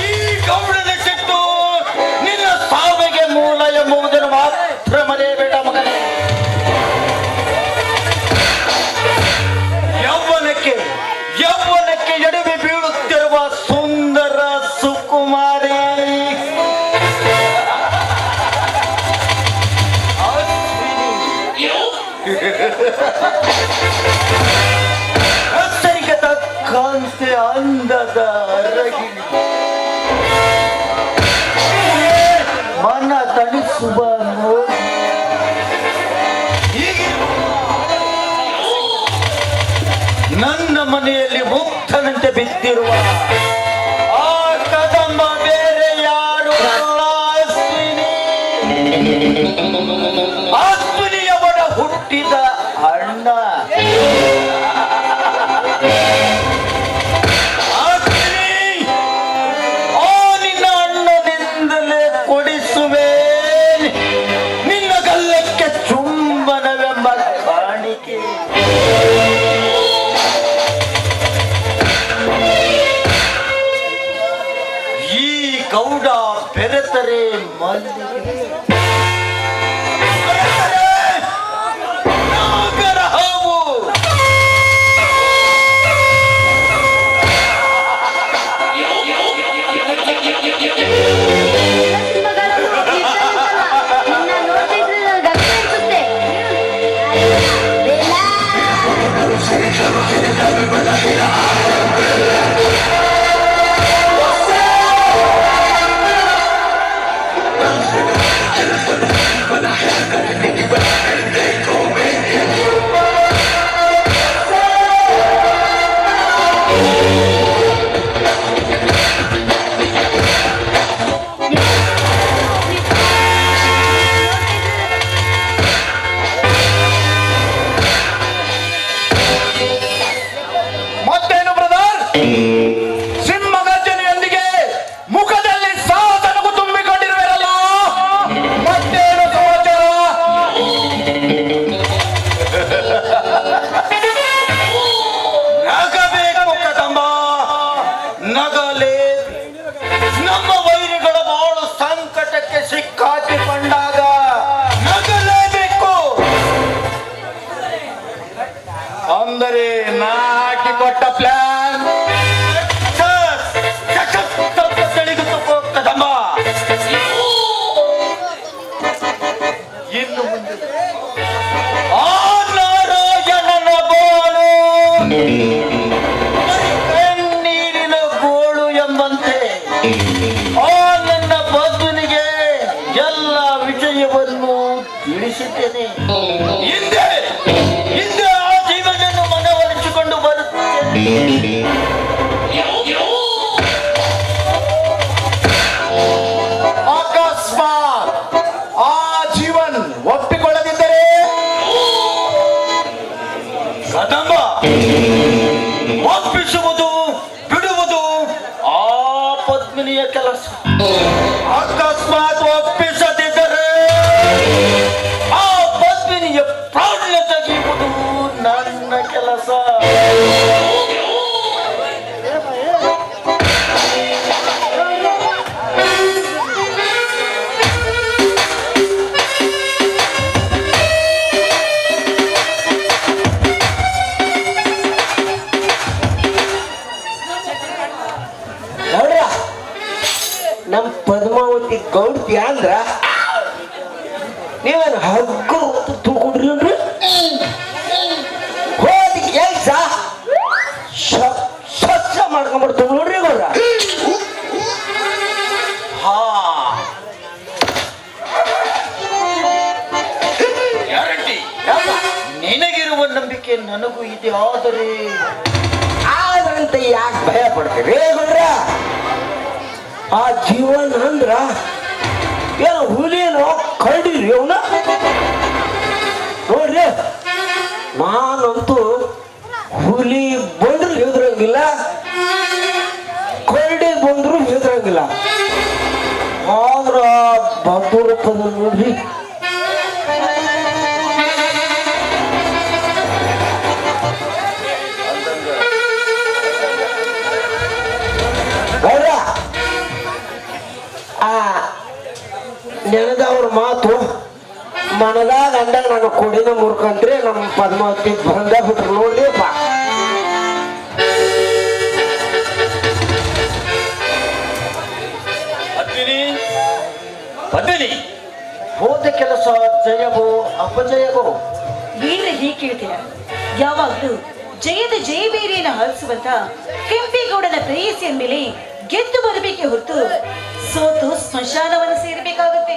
ಈ ಗೌಡನ ಸಿಟ್ಟು ನಿನ್ನ ಸಾವಿಗೆ ಮೂಲ ಎಂಬುದನ್ನು ಮಾತ್ರ ಹೆಸರಿಗೆ ತಕ್ಕಂತೆ ಅಂದದ ಅರಗಿ ಮನ ತಣಿಸುವ ನೋಡಿ ನನ್ನ ಮನೆಯಲ್ಲಿ ಮುಕ್ತನಂತೆ ಬಿದ್ದಿರುವ मौज Amen. ಆ ಕೆಲಸ. ಅಕಸ್ಮಾತ್ ಒಪ್ಪಿಸದಿದ್ದರೆ ಆ ಪತ್ನಿಯ ಪ್ರಾಣ ತೆಗೆಯುವುದು ನನ್ನ ಕೆಲಸ. ಹಗ್ಗ ತೂಕೊಂಡ್ರಿ ಅಂದ್ರೆ ಹೋದ ಕೆಲ್ಸ ಸ್ವಚ್ಛ ಮಾಡ್ಕೊಂಡ್ಬಿಡ್ತೀವಿ ನೋಡ್ರಿ ಗೌರ ಹಾ. ನಿನಗಿರುವ ನಂಬಿಕೆ ನನಗೂ ಇದೆ ಆದರೆ? ಆದ್ರಂತ ಯಾಕೆ ಭಯ ಪಡ್ತೀವಿ ಗೌರ ಆ ಜೀವನ ಅಂದ್ರ ಏನೋ ಹುಲಿನೋ ಕರಡಿರಿ ಅವನ ನೋಡ್ರಿ. ನಾನಂತೂ ಹುಲಿ ಬಂದ್ರು ಹೆದ್ರಂಗಿಲ್ಲ. ಕರಡಿ ಬಂದ್ರು ಹೆದ್ರಂಗಿಲ್ಲ. ಆದ್ರ ಬಂದೂರಪ್ಪದ ನೋಡ್ರಿ. ಅವ್ರ ಮಾತು ಮನದಾಗ ಅಂಡ ನನ್ನ ಕೊಡಿನ ಮುರ್ಕಂತ್ರಿ ನಮ್ ಪದ್ಮಾವತಿ ಬಂದ ಬಿಟ್ರು ನೋಡ್ರಿಪ್ಪ ಬದಲಿ ಹೋದ ಕೆಲಸ ಜಯವೋ ಅಪಜಯವೋ ವೀರ ಹೀಗೆ ಕೇಳ್ತೀಯ? ಯಾವಾಗ್ಲೂ ಜಯದ ಜಯಬೇರಿಯನ್ನು ಹರಿಸುವಂತ ಕೆಂಪೇಗೌಡನ ಪ್ರೇಯಸಿಯ ಮೇಲೆ ಗೆದ್ದು ಬರಬೇಕೆ ಹೊರತು ಸೋತು ಸ್ಮಶಾನವನ್ನು ಸೇರಬೇಕಾಗುತ್ತೆ.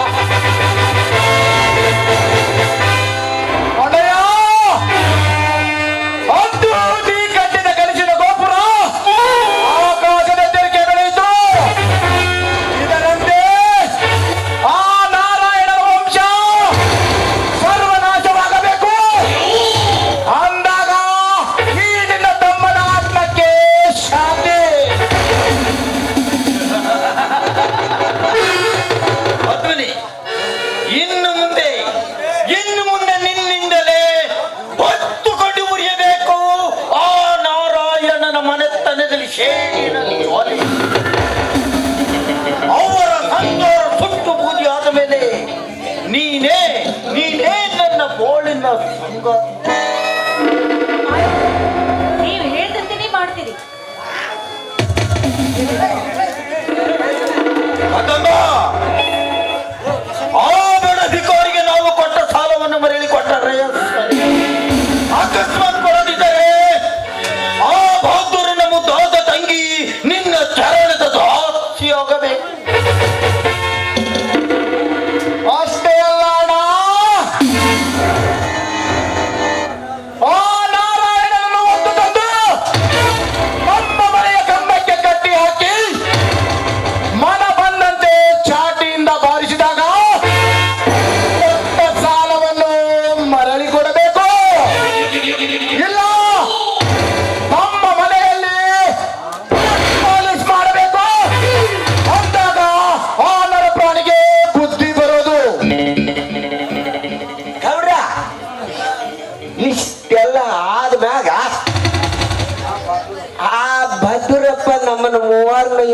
the fuck?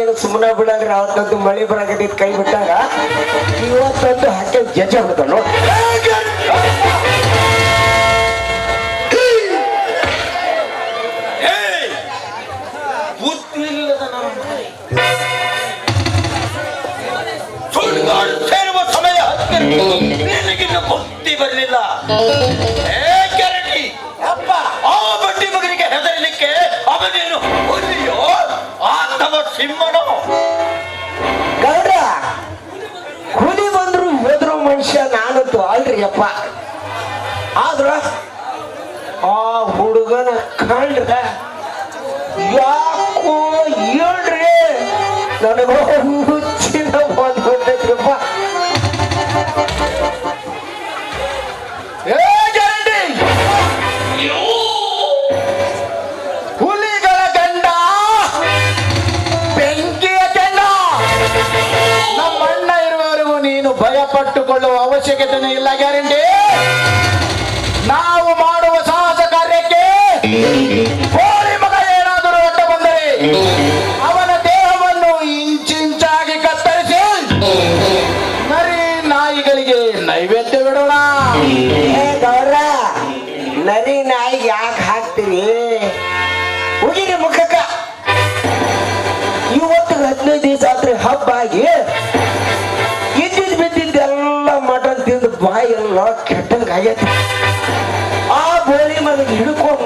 ಏನು ಸುಮ್ಮನೆ ಬಿಡಲ್ರಿ ಅವತ್ತೊಂದು ಮಳೆ ಬರಾಕತ್ತಿತ್ತು ಕೈ ಬಿಟ್ಟಾಗ ಇವತ್ತೊಂದು ಹಕ್ಕೆ ಜಜ ಬಿಡ್ತಾನು ನೋಡಿ. ಸಮಯ ಹತ್ತಿರ ನಿನಗಿನ್ನು ಬುದ್ಧಿ ಬರಲಿಲ್ಲ. ಭಯ ಪಟ್ಟುಕೊಳ್ಳುವ ಅವಶ್ಯಕತೆ ಇಲ್ಲ ಕೆಟ್ಟಂಗ ಆಗೈತಿ ಆ ಬೋಳಿ ಮಗ ಹಿಡ್ಕೊಂಡು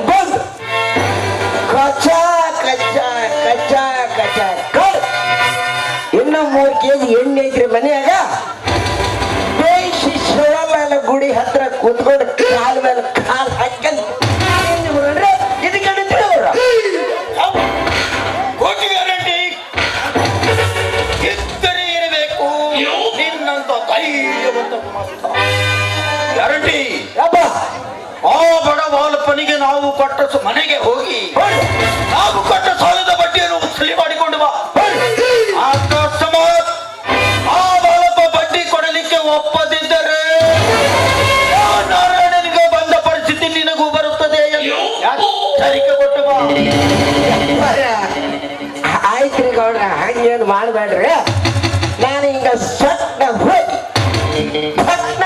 ಹೋಗಿ. ನಾವು ಕೊಟ್ಟ ಸಾಲದ ಬಡ್ಡಿಯನ್ನು ವಸೂಲಿ ಮಾಡಿಕೊಂಡು ಬಾ. ಅಕಸ್ಮಾತ್ ಆ ಬಾಲಪ್ಪ ಬಡ್ಡಿ ಕೊಡಲಿಕ್ಕೆ ಒಪ್ಪದಿದ್ದರೆ ನಾರಾಯಣನಿಗೆ ಬಂದ ಪರಿಸ್ಥಿತಿ ನಿನಗೂ ಬರುತ್ತದೆ ಎಚ್ಚರಿಕೆ ಕೊಟ್ಟು ಬಾ. ಆಯ್ತ್ರಿ ಗೌಡ್ರ ಹಂಗೇನು ಮಾಡಬೇಡ್ರಿ. ನಾನು ಹಿಂಗ ಸಣ್ಣ ಹೋಗಿ ಸಣ್ಣ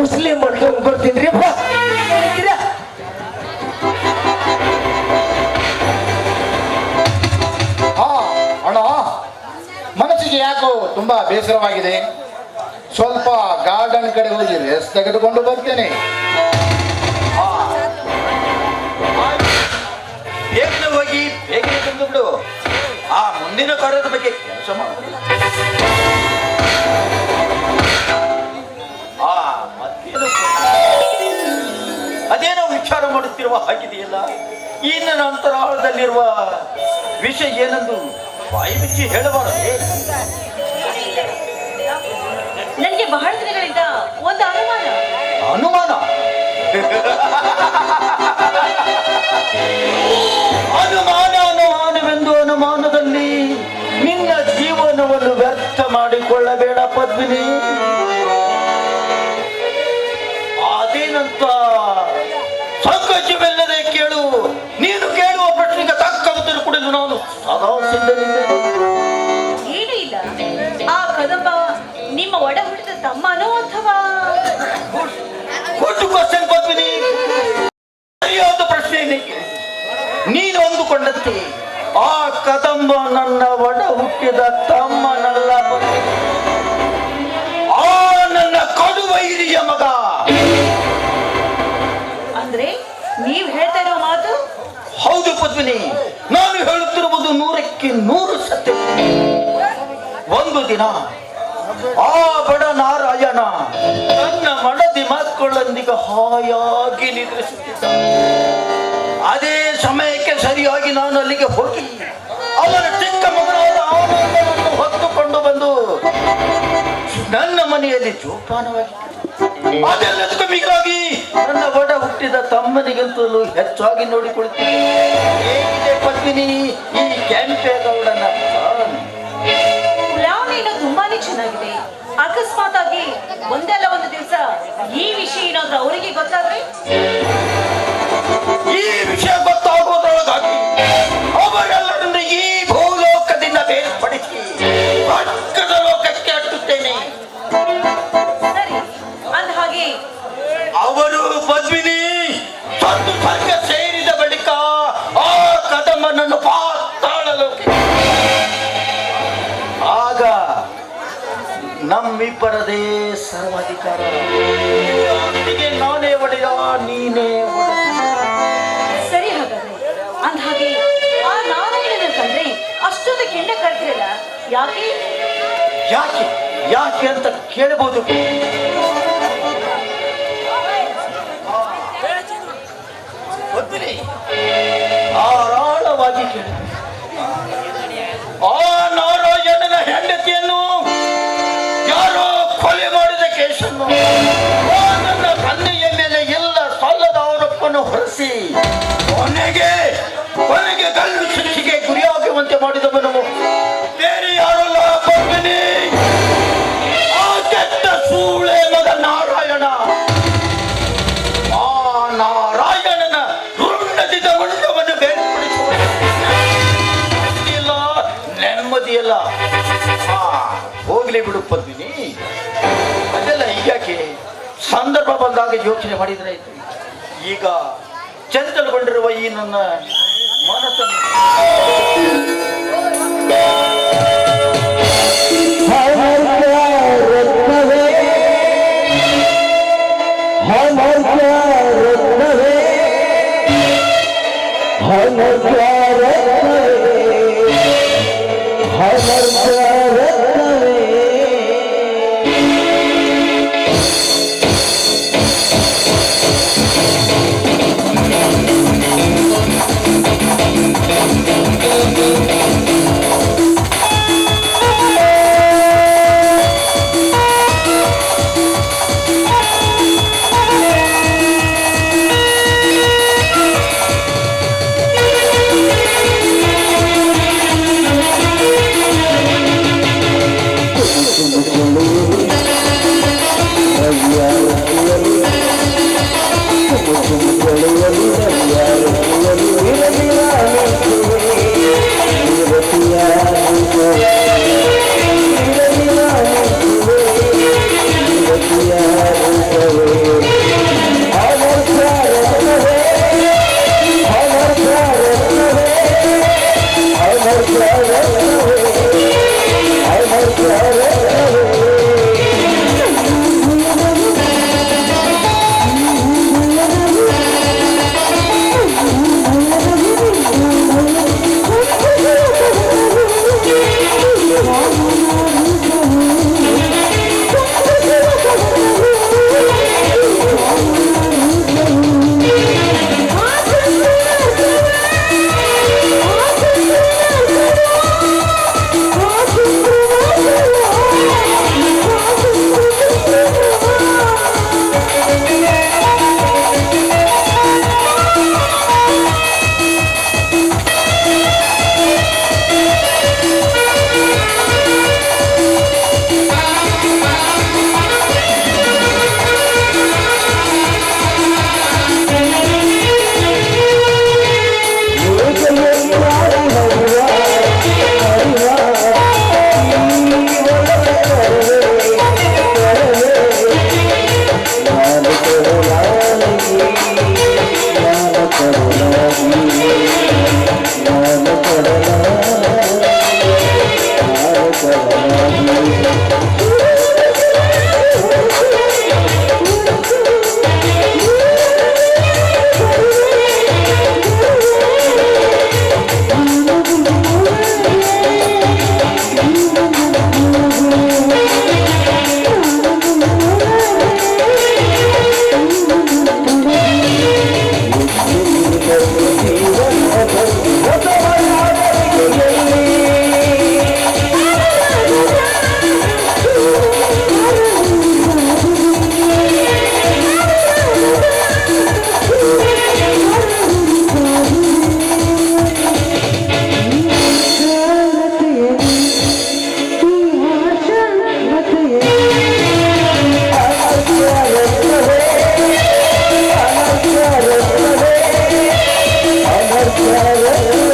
ಉಸ್ಲಿ ಮಾಡ್ಕೊಂಡು ಬರ್ತೀನಿ ರೀ ತುಂಬಾ ಬೇಸರವಾಗಿದೆ. ಸ್ವಲ್ಪ ಗಾರ್ಡನ್ ಕಡೆ ಹೋಗಿ ರೆಸ್ಟ್ ತೆಗೆದುಕೊಂಡು ಬರ್ತೇನೆ. ಹೋಗಿ, ಬೇಗನೆ ಬಿಡು. ಆ ಮುಂದಿನ ಕಾರ್ಯದ ಬಗ್ಗೆ ಕೆಲಸ ಮಾಡು. ಆ ಅದೇನೋ ವಿಚಾರ ಮಾಡುತ್ತಿರುವ ಹಾಗಿದೆಯಲ್ಲ? ಇನ್ನು ಅಂತರಾಳದಲ್ಲಿರುವ ವಿಷಯ ಏನೆಂದು ಬಾಯಿ ಬಿಚ್ಚಿ ಹೇಳಬಾರದೆ? ಅನುಮಾನ ಅನುಮಾನವೆಂದು ಅನುಮಾನದಲ್ಲಿ ನಿನ್ನ ಜೀವನವನ್ನು ವ್ಯರ್ಥ ಮಾಡಿಕೊಳ್ಳಬೇಡ ಪದ್ಮಿನಿ. ಅದೇನಂತ ಸಂಕೋಚವಿಲ್ಲದೆ ಕೇಳು. ನೀನು ಕೇಳುವ ಪ್ರಶ್ನೆಗೆ ತಕ್ಕ ಉತ್ತರ ಕೊಡಲು ನಾನು. ಸದಾ ಇಲ್ಲ. ಆ ಕದಂಬ ನಿಮ್ಮ ಒಡ ಹುಟ್ಟಿದ ತಮ್ಮನೋ ಅಥವಾ? ಕೊಟ್ಟು ಕ್ವಶನ್ ಪದ್ಮಿನಿ ಸರಿಯಾದ ಪ್ರಶ್ನೆ. ನೀನು ಅಂದುಕೊಂಡಂತೆ ಆ ಕದಂಬ ನನ್ನ ಒಡ ಹುಟ್ಟಿದ ತಮ್ಮನಲ್ಲ. ಆ ನನ್ನ ಕಡುವ ಹಿರಿಯ ಮಗ ಅಂದ್ರೆ ನೀವ್ ಹೇಳ್ತಾ ಇರೋ ಮಾತು ಹೌದು ಪದ್ಮಿನಿ ನಾನು ಹೇಳುತ್ತಿರುವುದು ನೂರಕ್ಕೆ ನೂರು ಸತ್ಯ ಒಂದು ದಿನ ಆ ಬಡ ನಾರಾಯಣ ತನ್ನ ಮಡದಿ ಮಕ್ಕಳೊಂದಿಗೆ ಹಾಯಾಗಿ ನಿದ್ರಿಸುತ್ತಿದ್ದ. ಅದೇ ಸಮಯಕ್ಕೆ ಸರಿಯಾಗಿ ನಾನು ಅಲ್ಲಿಗೆ ಹೋಗಿ ಅವನ ಚಿಕ್ಕ ಮಗನಾದ ಆನಂದವನ್ನು ಹೊತ್ತುಕೊಂಡು ಬಂದು ನನ್ನ ಮನೆಯಲ್ಲಿ ಜೋಪಾನವಾಗಿದ್ದ. ಅದೆಲ್ಲದಕ್ಕೂ ಮಿಗಾಗಿ ನನ್ನ ಒಡ ಹುಟ್ಟಿದ ತಮ್ಮನಿಗಿಂತಲೂ ಹೆಚ್ಚಾಗಿ ನೋಡಿಕೊಳ್ತೀನಿ ಪತ್ನಿ ಈ ಕೆಂಪೇಗೌಡನ ಅಕಸ್ಮಾತ್ ಆಗಿ ಒಂದಲ್ಲ ಒಂದು ದಿವಸ ಈ ವಿಷಯ ಏನಾದ್ರೂ ಅವರಿಗೆ ಗೊತ್ತಾದ್ರೆ? ನಮ್ಮಿಬ್ಬರದೇ ಸರ್ವಾಧಿಕಾರ. ಅವನಿಗೆ ನಾನೇ ಒಡೆಯ ನೀನೇ ಸರಿ ಹಾಗಾದ್ರೆ ಅಂದ ಹಾಗೆ ಆ ನಾರಾಯಣನ ಕಂಡ್ರೆ ಅಷ್ಟೊಂದು ಕೆಂಡ ಕರ್ತಿರಲ್ಲ ಯಾಕೆ? ಯಾಕೆ? ಯಾಕೆ ಅಂತ ಕೇಳಬಹುದು ಆರಾಳವಾಗಿ ಕೇಳಿ. ಆ ಹೋಗ್ಲಿ ಬಿಡು ಪದ್ಮಿನಿ. ಅದೆಲ್ಲ ಈಗಾಕೆ ಸಂದರ್ಭ ಬಂದಾಗ ಯೋಚನೆ ಮಾಡಿದ್ರೆ ಆಯ್ತು. ಈಗ ಚಂಚಲ್ಗೊಂಡಿರುವ ಈ ನನ್ನ ಮನಸ್ಸನ್ನು ರತ್ನವೇ. Yeah, yeah, yeah.